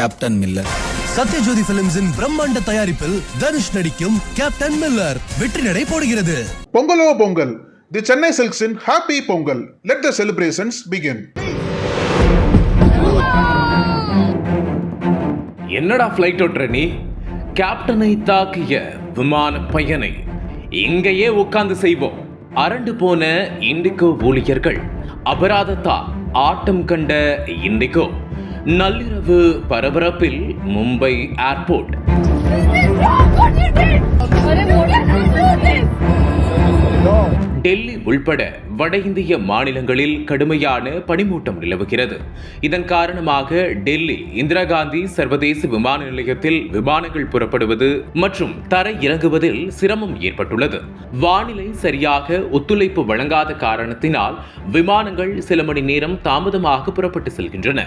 Captain Miller Sathyajothi பிலிம்ஸின் பிரம்மாண்ட தயாரிப்பில் தனுஷ் நடிக்கும் கேப்டன் மில்லர் வெற்றி நடை போடுகிறது. பொங்கலோ Pongal. The Chennai சில்க்ஸின் happy Pongal let the celebrations begin என்னடா ஃப்ளைட் ஓட்டுற நீ? கேப்டனை தாக்கிய விமான பயனை இங்கேயே உட்கார்ந்து செய்வோம். அரண்டு போன இண்டிகோ ஊழியர்கள். அபராதத்தால் ஆட்டம் கண்ட இண்டிகோ. நள்ளிரவு பரபரப்பில் மும்பை ஏர்போர்ட். டெல்லி உள்பட வட இந்திய மாநிலங்களில் கடுமையான பனிமூட்டம் நிலவுகிறது. இதன் காரணமாக டெல்லி இந்திரா காந்தி சர்வதேச விமான நிலையத்தில் விமானங்கள் புறப்படுவது மற்றும் தர இறங்குவதில் சிரமம் ஏற்பட்டுள்ளது. வானிலை சரியாக ஒத்துழைப்பு வழங்காத காரணத்தினால் விமானங்கள் சில மணி நேரம் தாமதமாக புறப்பட்டு செல்கின்றன.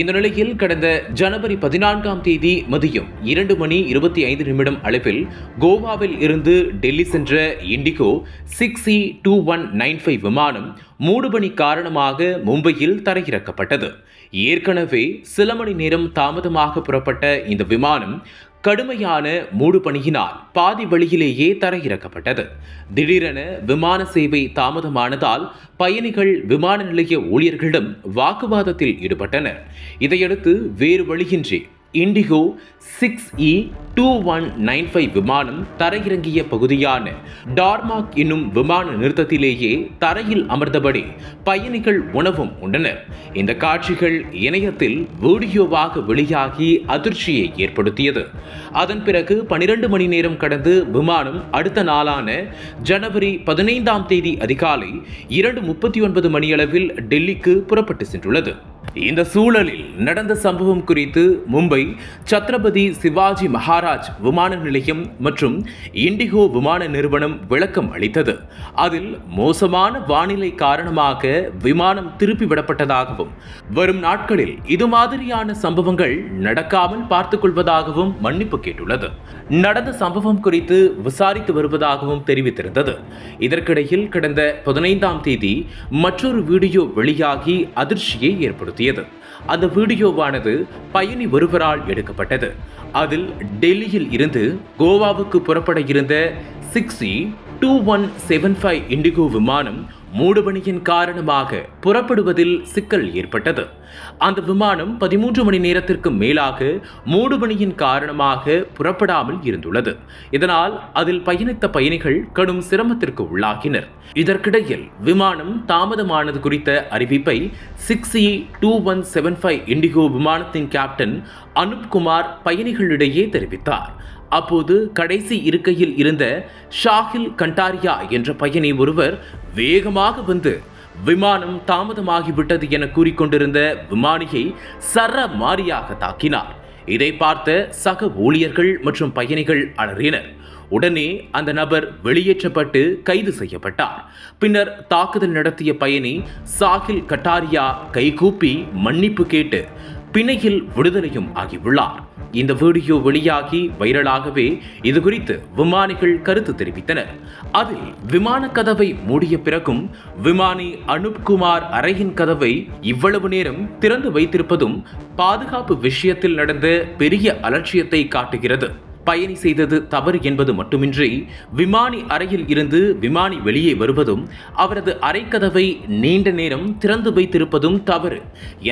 இந்த நிலையில் கடந்த ஜனவரி பதினான்காம் தேதி மதியம் இரண்டு மணி இருபத்தி ஐந்து நிமிடம் அளவில் கோவாவில் இருந்து டெல்லி சென்ற IndiGo six C two one nine five விமானம் மூடுபணி காரணமாக மும்பையில் தரையிறக்கப்பட்டது. ஏற்கனவே சில மணி நேரம் தாமதமாக புறப்பட்ட இந்த விமானம் கடுமையான மூடுபணியினால் பாதி வழியிலேயே தரையிறக்கப்பட்டது. திடீரென விமான சேவை தாமதமானதால் பயணிகள் விமான நிலைய ஊழியர்களிடம் வாக்குவாதத்தில் ஈடுபட்டனர். இதையடுத்து வேறு வழியின்றி IndiGo six E two one nine five விமானம் தரையிறங்கிய பகுதியான டார்மாக் என்னும் விமான நிறுத்தத்திலேயே தரையில் அமர்ந்தபடி பயணிகள் உணவும் உண்டனர். இந்த காட்சிகள் இணையத்தில் வீடியோவாக வெளியாகி அதிர்ச்சியை ஏற்படுத்தியது. அதன் பிறகு பனிரெண்டு மணி நேரம் கடந்து விமானம் அடுத்த நாளான ஜனவரி பதினைந்தாம் தேதி அதிகாலை இரண்டு முப்பத்தி ஒன்பது மணியளவில் டெல்லிக்கு புறப்பட்டு சென்றுள்ளது. இந்த சூழலில் நடந்த சம்பவம் குறித்து மும்பை சத்ரபதி சிவாஜி மகாராஜ் விமான நிலையம் மற்றும் இண்டிகோ விமான நிறுவனம் விளக்கம் அளித்தது. அதில் மோசமான வானிலை காரணமாக விமானம் திருப்பி விடப்பட்டதாகவும் வரும் நாட்களில் இது மாதிரியான சம்பவங்கள் நடக்காமல் பார்த்துக் கொள்வதாகவும் மன்னிப்பு கேட்டுள்ளது. நடந்த சம்பவம் குறித்து விசாரித்து வருவதாகவும் தெரிவித்திருந்தது. இதற்கிடையில் கடந்த பதினைந்தாம் தேதி மற்றொரு வீடியோ வெளியாகி அதிர்ச்சியை ஏற்படுத்தியது. அந்த வீடியோவானது பயணி ஒருவரால் எடுக்கப்பட்டது. அதில் டெல்லியில் இருந்து கோவாவுக்கு புறப்பட இருந்த six E two one seven five IndiGo விமானம் மூடுபணியின் காரணமாக புறப்படுவதில் சிக்கல் ஏற்பட்டது. அந்த விமானம் பதிமூன்று மணி நேரத்திற்கு மேலாக மூடுபணியின் காரணமாக புறப்படாமல் இருந்துள்ளது. இதனால் அதில் பயணித்த பயணிகள் கடும் சிரமத்திற்கு உள்ளாகினர். இதற்கிடையில் விமானம் தாமதமானது குறித்த அறிவிப்பை six E two one seven five IndiGo விமானத்தின் கேப்டன் அனுப்குமார் பயணிகளிடையே தெரிவித்தார். அப்போது கடைசி இருக்கையில் இருந்த ஷாஹில் கண்டாரியா என்ற பையனை ஒருவர் வேகமாக வந்து விமானம் தாமதமாகிவிட்டது என கூறிக்கொண்டிருந்த விமானியை சர மாரியாக தாக்கினார். இதை பார்த்த சக ஊழியர்கள் மற்றும் பயணிகள் அலறினர். உடனே அந்த நபர் வெளியேற்றப்பட்டு கைது செய்யப்பட்டார். பின்னர் தாக்குதல் நடத்திய பயணி சாஹில் கட்டாரியா கைகூப்பி மன்னிப்பு கேட்டு பிணையில் விடுதலையும் ஆகியுள்ளார். இந்த வீடியோ வெளியாகி வைரலாகவே இது குறித்து விமானிகள் கருத்து தெரிவித்தனர். அதில் விமான கதவை மூடிய பிறகும் விமானி அனுப்குமார் அறையின் கதவை இவ்வளவு நேரம் திறந்து வைத்திருப்பதும் பாதுகாப்பு விஷயத்தில் நடந்த பெரிய அலட்சியத்தை காட்டுகிறது. பயணி செய்தது தவறு என்பது மட்டுமின்றி விமானி அறையில் இருந்து விமானி வெளியே வருவதும் அவரது அறைக்கதவை நீண்ட நேரம் திறந்து வைத்திருப்பதும் தவறு.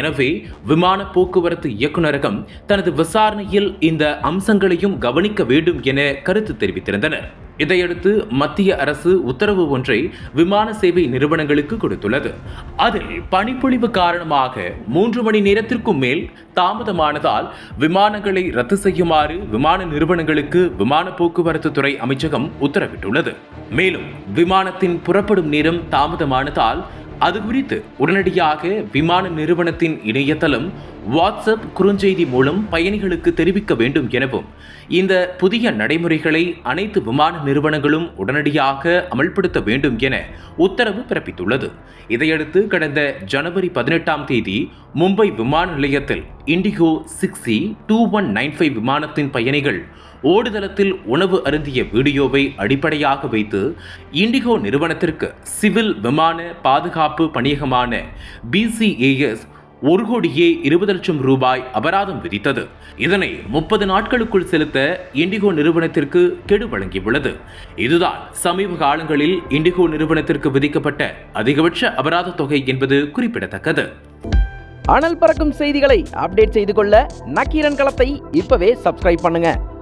எனவே விமான போக்குவரத்து இயக்குநரகம் தனது விசாரணையில் இந்த அம்சங்களையும் கவனிக்க வேண்டும் என கருத்து தெரிவித்திருந்தனர். இதையடுத்து மத்திய அரசு உத்தரவு ஒன்றை விமான சேவை நிறுவனங்களுக்கு கொடுத்துள்ளது. அதில் பனிப்பொழிவு காரணமாக மூன்று மணி நேரத்திற்கும் மேல் தாமதமானதால் விமானங்களை ரத்து செய்யுமாறு விமான நிறுவனங்களுக்கு விமான போக்குவரத்து துறை அமைச்சகம் உத்தரவிட்டுள்ளது. மேலும் விமானத்தின் புறப்படும் நேரம் தாமதமானதால் அது குறித்து உடனடியாக விமான நிறுவனத்தின் இணையதளம் வாட்ஸ்அப் குறுஞ்செய்தி மூலம் பயணிகளுக்கு தெரிவிக்க வேண்டும் எனவும் இந்த புதிய நடைமுறைகளை அனைத்து விமான நிறுவனங்களும் உடனடியாக அமல்படுத்த வேண்டும் என உத்தரவு பிறப்பித்துள்ளது. இதையடுத்து கடந்த ஜனவரி பதினெட்டாம் தேதி மும்பை விமான நிலையத்தில் IndiGo six E two one nine five விமானத்தின் பயணிகள் ஓடுதளத்தில் உணவு அருந்திய வீடியோவை அடிப்படையாக வைத்து இண்டிகோ நிறுவனத்திற்கு சிவில் விமான பாதுகாப்பு பணியகமான பிசிஏஎஸ் ஒரு கோடியே இருபது லட்சம் ரூபாய் அபராதம் விதித்தது. இதனை முப்பது நாட்களுக்குள் செலுத்த இண்டிகோ நிறுவனத்திற்கு கெடு வழங்கியுள்ளது. இதுதான் சமீப காலங்களில் இண்டிகோ நிறுவனத்திற்கு விதிக்கப்பட்ட அதிகபட்ச அபராத தொகை என்பது குறிப்பிடத்தக்கது. அனல் பறக்கும் செய்திகளை அப்டேட் செய்து கொள்ள நக்கீரன் களத்தை இப்பவே சப்ஸ்கிரைப் பண்ணுங்க.